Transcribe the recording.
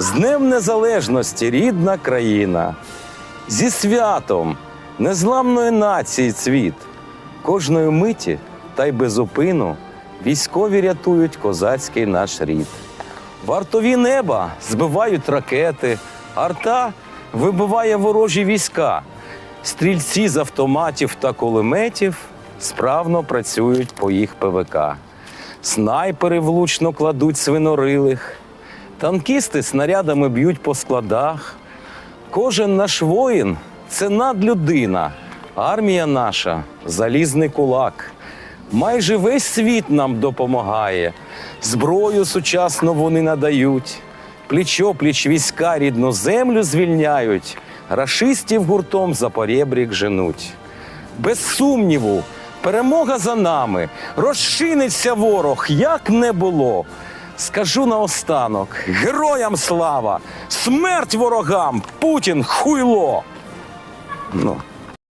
З Днем Незалежності, рідна країна, зі святом незламної нації цвіт. Кожної миті та й безупину військові рятують козацький наш рід. Вартові неба збивають ракети, арта вибиває ворожі війська. Стрільці з автоматів та кулеметів справно працюють по їх ПВК. Снайпери влучно кладуть свинорилих, танкісти снарядами б'ють по складах. Кожен наш воїн це надлюдина. Армія наша залізний кулак. Майже весь світ нам допомагає. Зброю сучасну вони надають. Пліч-опліч війська рідну землю звільняють, рашистів гуртом за порєбрік женуть. Без сумніву, перемога за нами. Розчиниться ворог, як не було. Скажу наостанок: героям слава! Смерть ворогам! Путін хуйло! Ну,